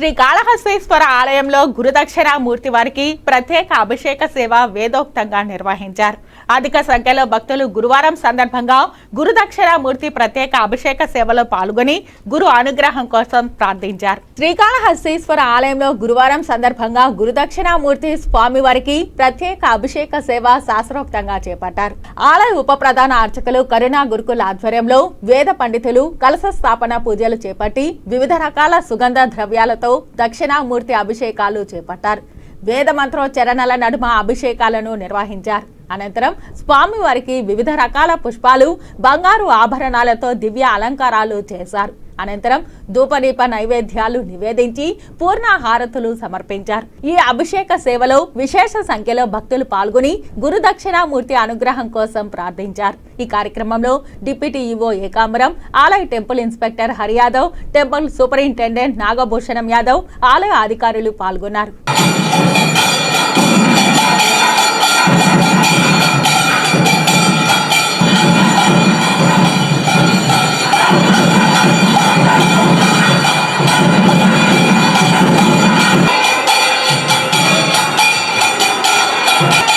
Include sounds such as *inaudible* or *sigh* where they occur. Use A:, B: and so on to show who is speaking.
A: శ్రీ కాళహస్తేశ్వర ఆలయంలో గురుదక్షిణామూర్తి వారికి ప్రత్యేక అభిషేక సేవ వేదోక్తంగా నిర్వహించారు. అధిక సంఖ్యలో భక్తులు గురువారం సందర్భంగా గురుదక్షిణామూర్తి ప్రత్యేక అభిషేక సేవలో పాల్గొని గురు అనుగ్రహం కోసం ప్రార్థించారు. శ్రీకాళహస్తీశ్వర ఆలయంలో గురువారం సందర్భంగా గురుదక్షిణామూర్తి స్వామి వారికి ప్రత్యేక అభిషేక సేవ శాస్త్రోక్తంగా చేపట్టారు. ఆలయ ఉప ప్రధాన అర్చకులు కరుణా గురుకుల ఆధ్వర్యంలో వేద పండితులు కలశ స్థాపన పూజలు చేపట్టి వివిధ రకాల సుగంధ ద్రవ్యాలతో దక్షిణామూర్తి అభిషేకాలు చేపట్టారు. వేద మంత్రోచ్చరణల నడుమ అభిషేకాలను నిర్వహించారు. అనంతరం స్వామివారికి వివిధ రకాల పుష్పాలు బంగారు ఆభరణాలతో దివ్య అలంకారాలు చేశారు. అనంతరం ధూపదీప నైవేద్యాలు నివేదించి పూర్ణ హారతులు సమర్పించారు. ఈ అభిషేక సేవలో విశేష సంఖ్యలో భక్తులు పాల్గొని గురు దక్షిణామూర్తి అనుగ్రహం కోసం ప్రార్థించారు. ఈ కార్యక్రమంలో డిప్యూటీ ఈవో ఏకాంబరం ఆలయ temple inspector Hariyadav temple superintendent Nagabhushanam Yadav ఆలయ అధికారులు పాల్గొన్నారు. Thank *laughs* you.